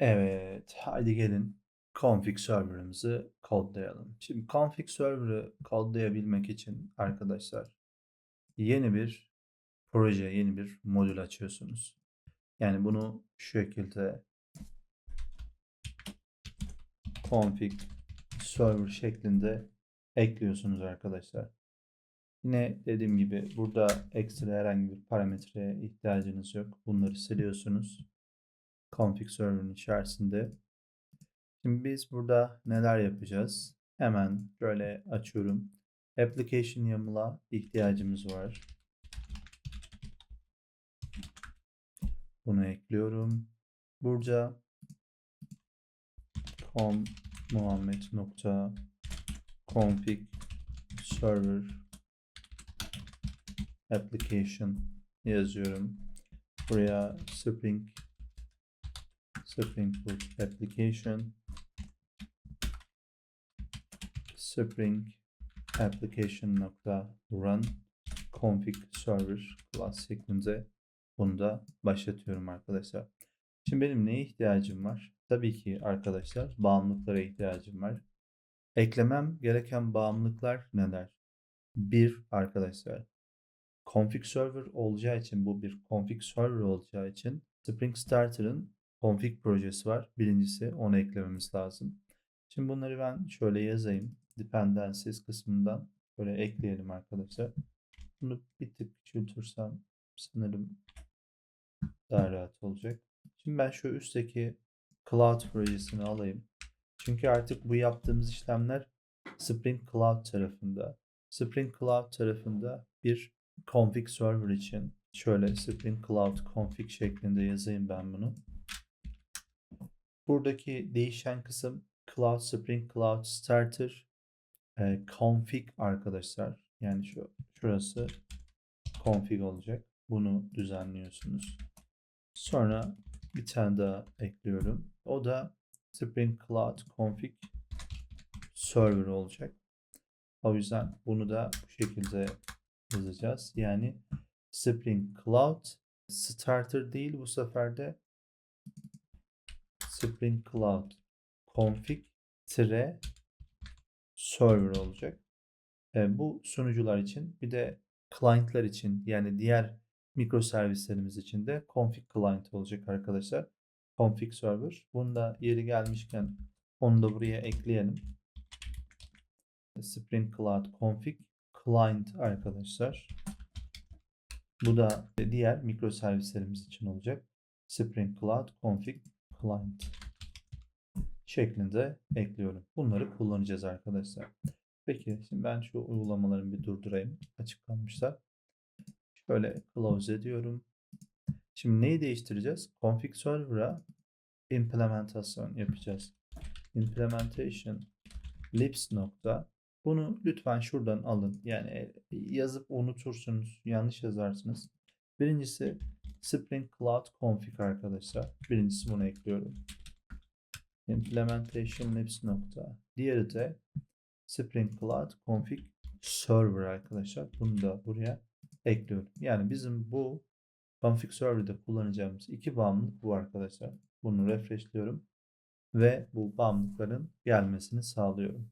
Evet, haydi gelin config server'ımızı kodlayalım. Şimdi config server'ı kodlayabilmek için arkadaşlar yeni bir proje, yeni bir modül açıyorsunuz. Yani bunu şu şekilde config server şeklinde ekliyorsunuz arkadaşlar. Yine dediğim gibi burada ekstra herhangi bir parametreye ihtiyacınız yok. Bunları siliyorsunuz config server'ın içerisinde. Şimdi biz burada neler yapacağız? Hemen şöyle açıyorum. Application YAML'a ihtiyacımız var. Bunu ekliyorum. Burada com muhammed nokta config server application yazıyorum. Buraya Spring Spring Boot application Spring application nokta run config server class şeklinde bunu da başlatıyorum arkadaşlar. Şimdi benim neye ihtiyacım var? Tabii ki arkadaşlar bağımlılıklara ihtiyacım var. Eklemem gereken bağımlılıklar neler? Bir arkadaşlar config server olacağı için bu bir config server olacağı için Spring Starter'ın config projesi var. Birincisi onu eklememiz lazım. Şimdi bunları ben şöyle yazayım. Dependencies kısmından böyle ekleyelim arkadaşlar. Bunu bir tık küçültürsem sanırım daha rahat olacak. Şimdi ben şu üstteki Cloud projesini alayım. Çünkü artık bu yaptığımız işlemler Spring Cloud tarafında. Spring Cloud tarafında bir config server için şöyle Spring Cloud config şeklinde yazayım ben bunu. Buradaki değişen kısım Cloud Spring Cloud Starter e, config arkadaşlar. Yani şu şurası config olacak. Bunu düzenliyorsunuz. Sonra bir tane daha ekliyorum. O da Spring Cloud config server olacak. O yüzden bunu da bu şekilde yazacağız. Yani Spring Cloud Starter değil bu sefer de Spring Cloud config tire server olacak. E, bu sunucular için bir de client'lar için yani diğer mikroservislerimiz için de config client olacak arkadaşlar. Config server. Bunda yeri gelmişken onu da buraya ekleyelim. Spring Cloud config client arkadaşlar. Bu da diğer mikroservislerimiz için olacak. Spring Cloud config client şeklinde ekliyorum. Bunları kullanacağız arkadaşlar. Peki şimdi ben şu uygulamalarımı bir durdurayım. Açıklanmışlar. Şöyle close ediyorum. Şimdi neyi değiştireceğiz? Config server'a implementasyon yapacağız. Implementation libs nokta bunu lütfen şuradan alın. Yani yazıp unutursunuz. Yanlış yazarsınız. Birincisi Spring Cloud Config arkadaşlar. Birincisi bunu ekliyorum. Implementation Labs nokta. Diğeri de Spring Cloud Config Server arkadaşlar. Bunu da buraya ekliyorum. Yani bizim bu config server'da kullanacağımız iki bağımlılık bu arkadaşlar. Bunu refreshliyorum ve bu bağımlılıkların gelmesini sağlıyorum.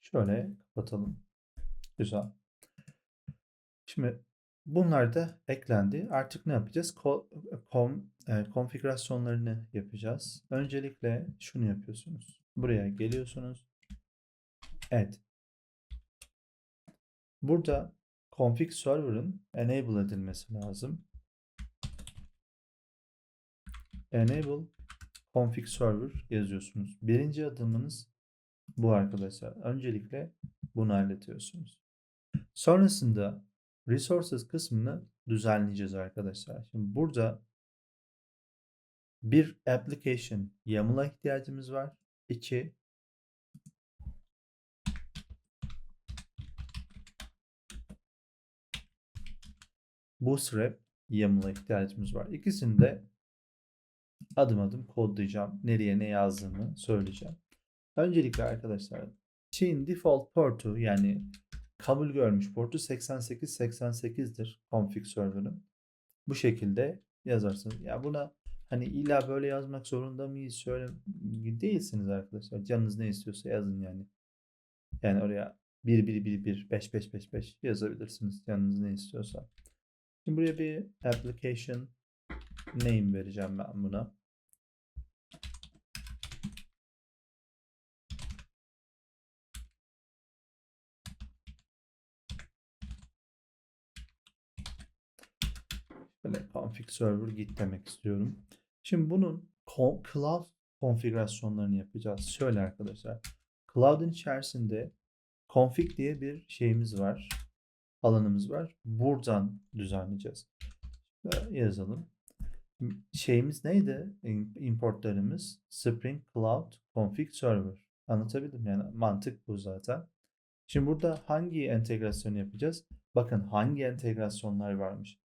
Şöyle kapatalım. Güzel. Şimdi bunlar da eklendi. Artık ne yapacağız? Kom, e, konfigürasyonlarını yapacağız. Öncelikle şunu yapıyorsunuz. Buraya geliyorsunuz. Evet. Burada config server'ın enable edilmesi lazım. Enable config server yazıyorsunuz. Birinci adımınız bu arkadaşlar. Öncelikle bunu hallediyorsunuz. Sonrasında resources kısmını düzenleyeceğiz arkadaşlar. Şimdi burada bir application YAML'a ihtiyacımız var. İki Bootstrap YAML'a ihtiyacımız var. İkisini de adım adım kodlayacağım. Nereye ne yazdığımı söyleyeceğim. Öncelikle arkadaşlar Çin default portu yani kabul görmüş portu 8888'dir config server'ın. Bu şekilde yazarsınız. Ya buna Hani illa böyle yazmak zorunda mıyız? Şöyle değilsiniz arkadaşlar. Canınız ne istiyorsa yazın yani. Yani oraya 1 1 1 1 5 5 5 5 yazabilirsiniz. Canınız ne istiyorsa. Şimdi buraya bir application name vereceğim ben buna. Böyle config server git demek istiyorum. Şimdi bunun cloud konfigürasyonlarını yapacağız. Şöyle arkadaşlar. Cloud'un içerisinde config diye bir şeyimiz var. Alanımız var. Buradan düzenleyeceğiz. Böyle yazalım. Şeyimiz neydi? Importlarımız Spring Cloud Config Server. Anlatabildim yani mantık bu zaten. Şimdi burada hangi entegrasyonu yapacağız? Bakın hangi entegrasyonlar varmış.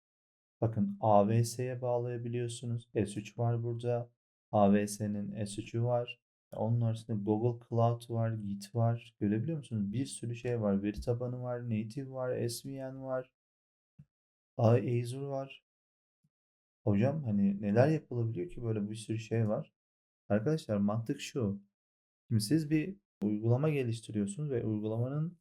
Bakın AWS'ye bağlayabiliyorsunuz. S3 var burada. AWS'nin S3'ü var. Onun arasında Google Cloud var, Git var. Görebiliyor musunuz? Bir sürü şey var. Veri tabanı var, Native var, SVN var. Azure var. Hocam hani neler yapılabiliyor ki böyle bir sürü şey var. Arkadaşlar mantık şu. Şimdi siz bir uygulama geliştiriyorsunuz ve uygulamanın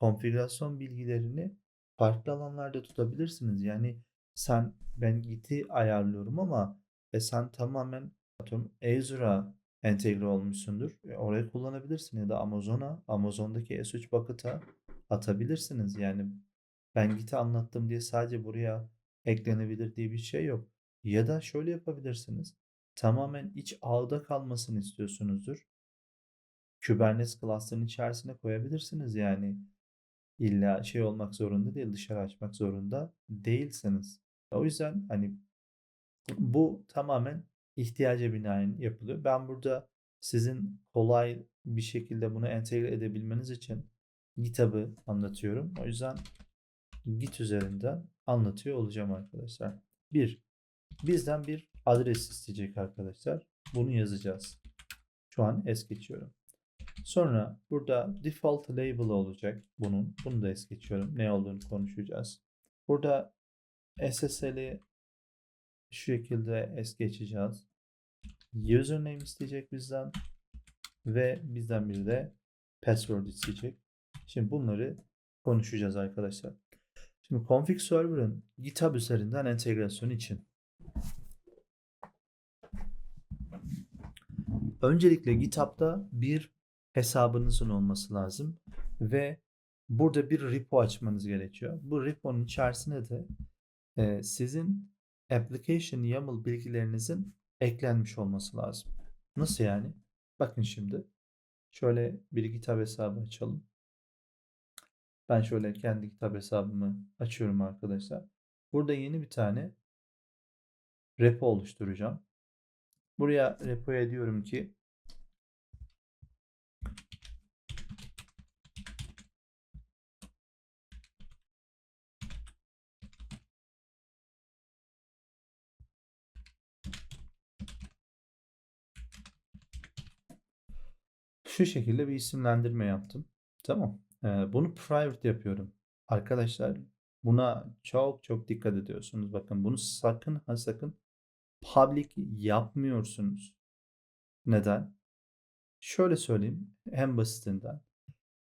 konfigürasyon bilgilerini farklı alanlarda tutabilirsiniz. Yani sen ben Git'i ayarlıyorum ama e sen tamamen atıyorum Azure'a entegre olmuşsundur. E, orayı kullanabilirsin ya da Amazon'a, Amazon'daki S3 bucket'a atabilirsiniz. Yani ben Git'i anlattım diye sadece buraya eklenebilir diye bir şey yok. Ya da şöyle yapabilirsiniz. Tamamen iç ağda kalmasını istiyorsunuzdur. Kubernetes cluster'ın içerisine koyabilirsiniz yani. İlla şey olmak zorunda değil, dışarı açmak zorunda değilsiniz. O yüzden hani bu tamamen ihtiyaca binaen yapılıyor. Ben burada sizin kolay bir şekilde bunu entegre edebilmeniz için GitHub'ı anlatıyorum. O yüzden Git üzerinden anlatıyor olacağım arkadaşlar. Bir, bizden bir adres isteyecek arkadaşlar. Bunu yazacağız. Şu an es geçiyorum. Sonra burada default label olacak bunun. Bunu da es geçiyorum. Ne olduğunu konuşacağız. Burada SSL'i şu şekilde es geçeceğiz. Username isteyecek bizden ve bizden bir de password isteyecek. Şimdi bunları konuşacağız arkadaşlar. Şimdi config server'ın GitHub üzerinden entegrasyonu için öncelikle GitHub'da bir hesabınızın olması lazım ve burada bir repo açmanız gerekiyor. Bu repo'nun içerisine de sizin application YAML bilgilerinizin eklenmiş olması lazım. Nasıl yani? Bakın şimdi. Şöyle bir GitHub hesabı açalım. Ben şöyle kendi GitHub hesabımı açıyorum arkadaşlar. Burada yeni bir tane repo oluşturacağım. Buraya repoya diyorum ki şu şekilde bir isimlendirme yaptım. Tamam. Bunu private yapıyorum. Arkadaşlar buna çok çok dikkat ediyorsunuz. Bakın bunu sakın ha sakın public yapmıyorsunuz. Neden? Şöyle söyleyeyim. En basitinden.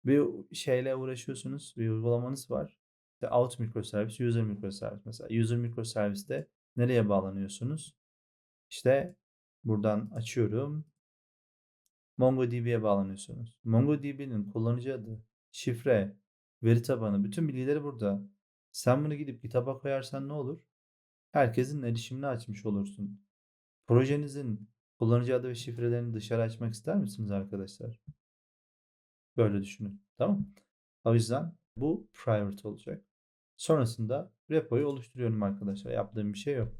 Bir şeyle uğraşıyorsunuz. Bir uygulamanız var. İşte out microservice, user microservice. Mesela user microservice'de nereye bağlanıyorsunuz? İşte buradan açıyorum. MongoDB'ye bağlanıyorsunuz. MongoDB'nin kullanıcı adı, şifre, veri tabanı, bütün bilgileri burada. Sen bunu gidip kitaba koyarsan ne olur? Herkesin erişimini açmış olursun. Projenizin kullanıcı adı ve şifrelerini dışarı açmak ister misiniz arkadaşlar? Böyle düşünün. Tamam O yüzden bu private olacak. Sonrasında repoyu oluşturuyorum arkadaşlar. Yaptığım bir şey yok.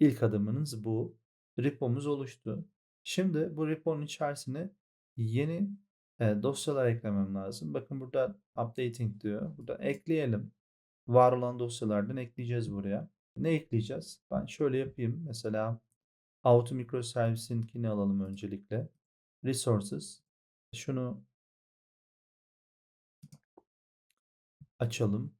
İlk adımınız bu. Repomuz oluştu. Şimdi bu repo'nun içerisine yeni e, dosyalar eklemem lazım. Bakın burada updating diyor. Burada ekleyelim. Var olan dosyalardan ekleyeceğiz buraya. Ne ekleyeceğiz? Ben şöyle yapayım. Mesela Auto Microservice'inkini alalım öncelikle. Resources. Şunu açalım.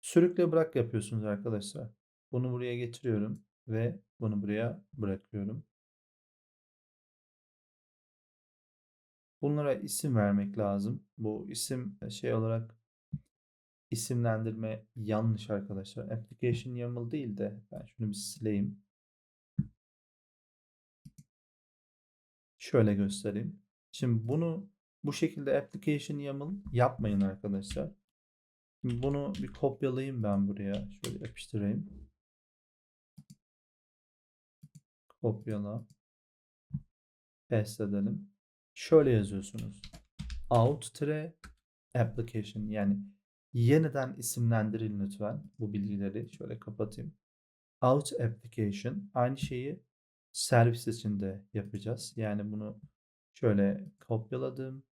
Sürükle bırak yapıyorsunuz arkadaşlar. Bunu buraya getiriyorum ve bunu buraya bırakıyorum. Bunlara isim vermek lazım. Bu isim şey olarak isimlendirme yanlış arkadaşlar. Application YAML değil de ben şunu bir sileyim. Şöyle göstereyim. Şimdi bunu bu şekilde application YAML yapmayın arkadaşlar. Şimdi bunu bir kopyalayayım ben buraya. Şöyle yapıştırayım. Kopyala. Paste edelim. Şöyle yazıyorsunuz. Out tire application yani yeniden isimlendirin lütfen bu bilgileri. Şöyle kapatayım. Out application aynı şeyi servis için de yapacağız. Yani bunu şöyle kopyaladım.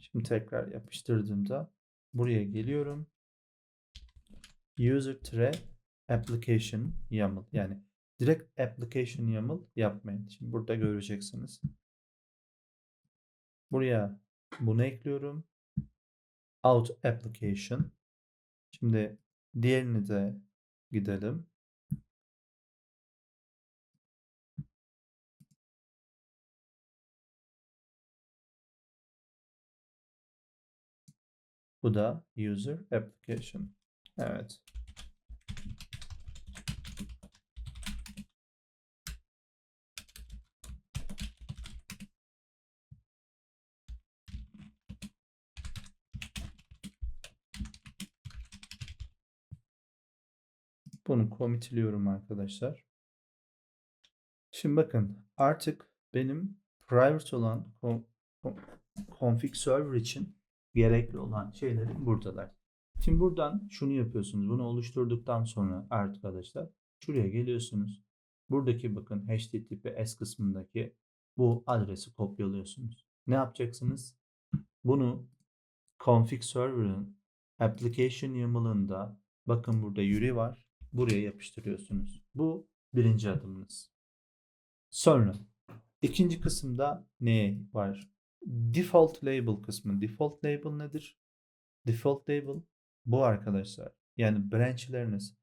Şimdi tekrar yapıştırdığımda buraya geliyorum. User tire application YAML yani direkt application YAML yapmayın. Şimdi burada göreceksiniz. Buraya bunu ekliyorum. Out application. Şimdi diğerini de gidelim. Bu da user application. Evet. Bunu commitliyorum arkadaşlar. Şimdi bakın artık benim private olan config server için gerekli olan şeylerin buradalar. Şimdi buradan şunu yapıyorsunuz. Bunu oluşturduktan sonra arkadaşlar şuraya geliyorsunuz. Buradaki bakın HTTPS kısmındaki bu adresi kopyalıyorsunuz. Ne yapacaksınız? Bunu config server'ın application YAML'ında bakın burada yürü var. Buraya yapıştırıyorsunuz. Bu birinci adımınız. Sonra ikinci kısımda ne var? Default label kısmı. Default label nedir? Default label bu arkadaşlar. Yani branchleriniz.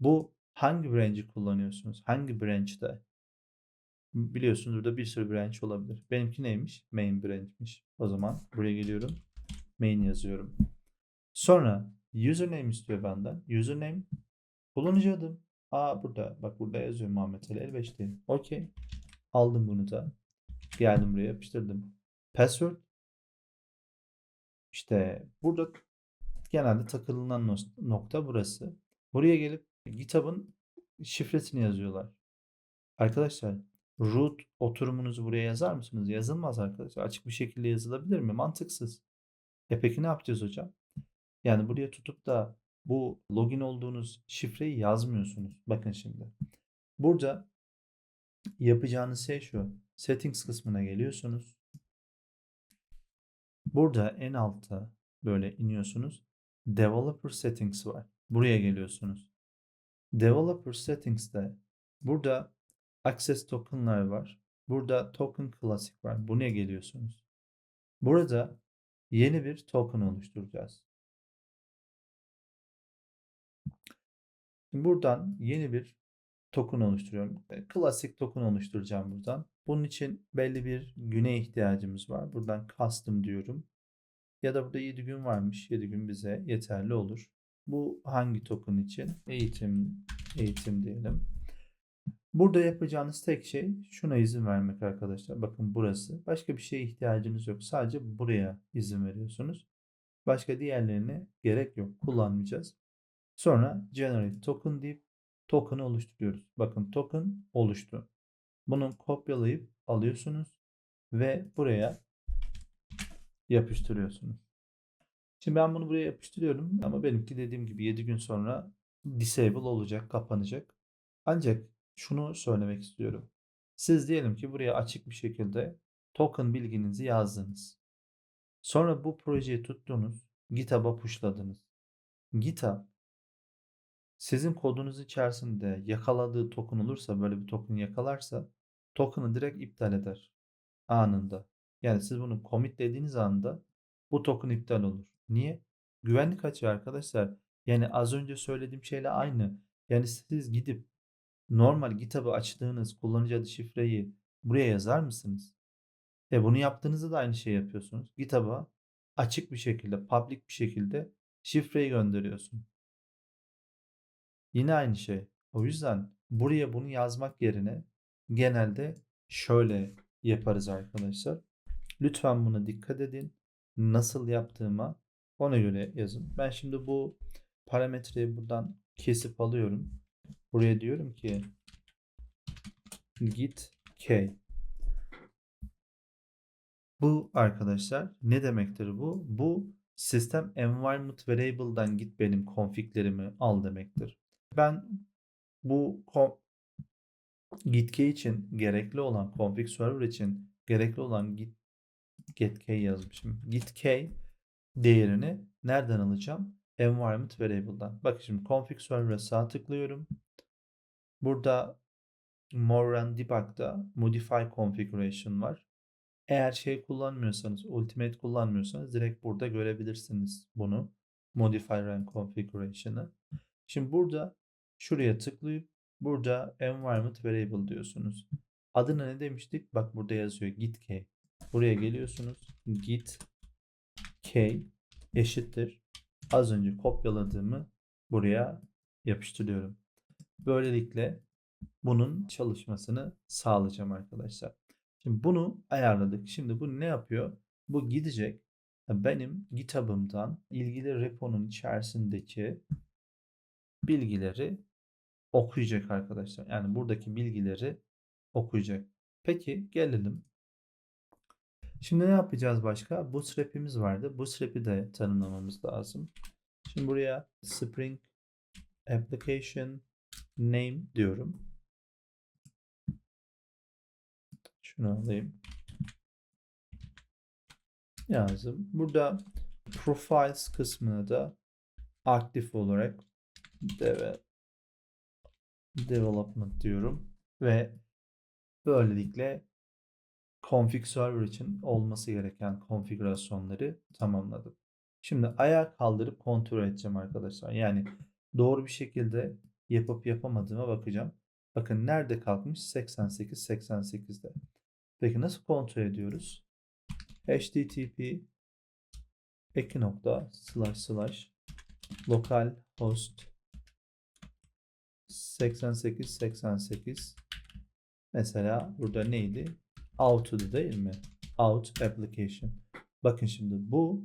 Bu hangi branch'i kullanıyorsunuz? Hangi branch'te? Biliyorsunuz burada bir sürü branch olabilir. Benimki neymiş? Main branch'miş. O zaman buraya geliyorum. Main yazıyorum. Sonra username istiyor benden. Username kullanıcı adım. Aa burada. Bak burada yazıyor Muhammed Ali Elbeş diye. Okey. Aldım bunu da. Geldim buraya yapıştırdım. Password işte burada genelde takılınan nokta burası. Buraya gelip GitHub'ın şifresini yazıyorlar. Arkadaşlar root oturumunuzu buraya yazar mısınız? Yazılmaz arkadaşlar. Açık bir şekilde yazılabilir mi? Mantıksız. E peki ne yapacağız hocam? Yani buraya tutup da bu login olduğunuz şifreyi yazmıyorsunuz. Bakın şimdi. Burada yapacağınız şey şu. Settings kısmına geliyorsunuz. Burada en altta böyle iniyorsunuz. Developer Settings var. Buraya geliyorsunuz. Developer Settings'te burada Access Token'lar var. Burada Token Classic var. Buraya geliyorsunuz. Burada yeni bir token oluşturacağız. Buradan yeni bir token oluşturuyorum. Klasik token oluşturacağım buradan. Bunun için belli bir güne ihtiyacımız var. Buradan custom diyorum. Ya da burada 7 gün varmış. 7 gün bize yeterli olur. Bu hangi token için? Eğitim, eğitim diyelim. Burada yapacağınız tek şey şuna izin vermek arkadaşlar. Bakın burası. Başka bir şeye ihtiyacınız yok. Sadece buraya izin veriyorsunuz. Başka diğerlerine gerek yok. Kullanmayacağız. Sonra generate token deyip token'ı oluşturuyoruz. Bakın token oluştu. Bunu kopyalayıp alıyorsunuz ve buraya yapıştırıyorsunuz. Şimdi ben bunu buraya yapıştırıyorum ama benimki dediğim gibi 7 gün sonra disable olacak, kapanacak. Ancak şunu söylemek istiyorum. Siz diyelim ki buraya açık bir şekilde token bilginizi yazdınız. Sonra bu projeyi tuttunuz, GitHub'a pushladınız. GitHub sizin kodunuz içerisinde yakaladığı token olursa, böyle bir token yakalarsa token'ı direkt iptal eder anında. Yani siz bunu commit dediğiniz anda bu token iptal olur. Niye? Güvenlik açığı arkadaşlar. Yani az önce söylediğim şeyle aynı. Yani siz gidip normal GitHub'ı açtığınız kullanıcı adı şifreyi buraya yazar mısınız? E bunu yaptığınızda da aynı şey yapıyorsunuz. GitHub'a açık bir şekilde, public bir şekilde şifreyi gönderiyorsun. Yine aynı şey. O yüzden buraya bunu yazmak yerine genelde şöyle yaparız arkadaşlar. Lütfen buna dikkat edin. Nasıl yaptığıma ona göre yazın. Ben şimdi bu parametreyi buradan kesip alıyorum. Buraya diyorum ki git k. Bu arkadaşlar ne demektir bu? Bu sistem environment variable'dan git benim config'lerimi al demektir. Ben bu git k için gerekli olan config server için gerekli olan git get k yazmışım. Git k değerini nereden alacağım? Environment variable'dan. Bak şimdi config server'a sağ tıklıyorum. Burada more run debug'da modify configuration var. Eğer şey kullanmıyorsanız, ultimate kullanmıyorsanız direkt burada görebilirsiniz bunu. Modify run configuration'ı. Şimdi burada şuraya tıklayıp burada environment variable diyorsunuz. Adına ne demiştik? Bak burada yazıyor git k. Buraya geliyorsunuz. Git k eşittir. Az önce kopyaladığımı buraya yapıştırıyorum. Böylelikle bunun çalışmasını sağlayacağım arkadaşlar. Şimdi bunu ayarladık. Şimdi bu ne yapıyor? Bu gidecek. Benim GitHub'ımdan ilgili reponun içerisindeki bilgileri okuyacak arkadaşlar. Yani buradaki bilgileri okuyacak. Peki gelelim. Şimdi ne yapacağız başka? Bootstrap'imiz vardı. Bootstrap'i de tanımlamamız lazım. Şimdi buraya Spring Application Name diyorum. Şunu alayım. Yazdım. Burada Profiles kısmına da aktif olarak deve, Development diyorum. Ve böylelikle config server için olması gereken konfigürasyonları tamamladım. Şimdi ayağa kaldırıp kontrol edeceğim arkadaşlar. Yani doğru bir şekilde yapıp yapamadığıma bakacağım. Bakın nerede kalkmış? 88 88'de. Peki nasıl kontrol ediyoruz? http iki nokta slash slash lokal host 88 88 mesela burada neydi? Out'du değil mi? Out application. Bakın şimdi bu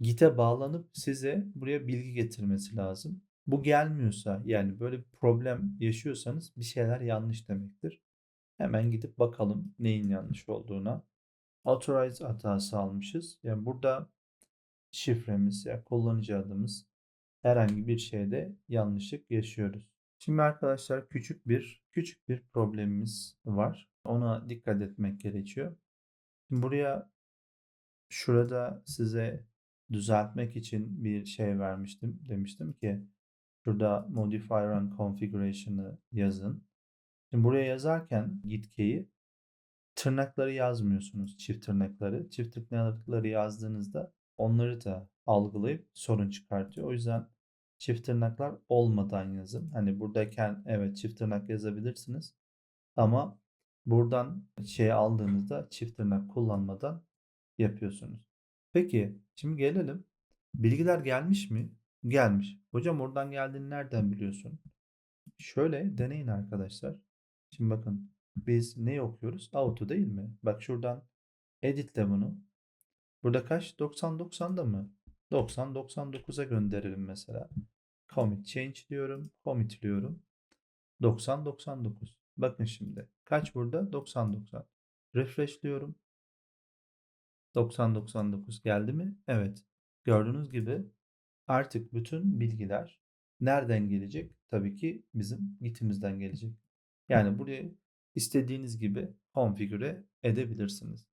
Git'e bağlanıp size buraya bilgi getirmesi lazım. Bu gelmiyorsa yani böyle bir problem yaşıyorsanız bir şeyler yanlış demektir. Hemen gidip bakalım neyin yanlış olduğuna. Authorize hatası almışız. Yani burada şifremiz ya yani kullanıcı adımız herhangi bir şeyde yanlışlık yaşıyoruz. Şimdi arkadaşlar küçük bir küçük bir problemimiz var. Ona dikkat etmek gerekiyor. Şimdi buraya şurada size düzeltmek için bir şey vermiştim. Demiştim ki şurada modify run configuration'ı yazın. Şimdi buraya yazarken gitkeyi tırnakları yazmıyorsunuz. Çift tırnakları. Çift tırnakları yazdığınızda onları da algılayıp sorun çıkartıyor. O yüzden çift tırnaklar olmadan yazın. Hani buradayken evet çift tırnak yazabilirsiniz. Ama buradan şey aldığınızda çift tırnak kullanmadan yapıyorsunuz. Peki şimdi gelelim. Bilgiler gelmiş mi? Gelmiş. Hocam oradan geldiğini nereden biliyorsun? Şöyle deneyin arkadaşlar. Şimdi bakın biz ne okuyoruz? Auto değil mi? Bak şuradan editle bunu. Burada kaç? 90 90'da mı? 90 99'a gönderelim mesela. Commit change diyorum. Commit diyorum. 90 99. Bakın şimdi. Kaç burada? 90 90. Refresh diyorum. 90 99 geldi mi? Evet. Gördüğünüz gibi artık bütün bilgiler nereden gelecek? Tabii ki bizim gitimizden gelecek. Yani burayı istediğiniz gibi konfigüre edebilirsiniz.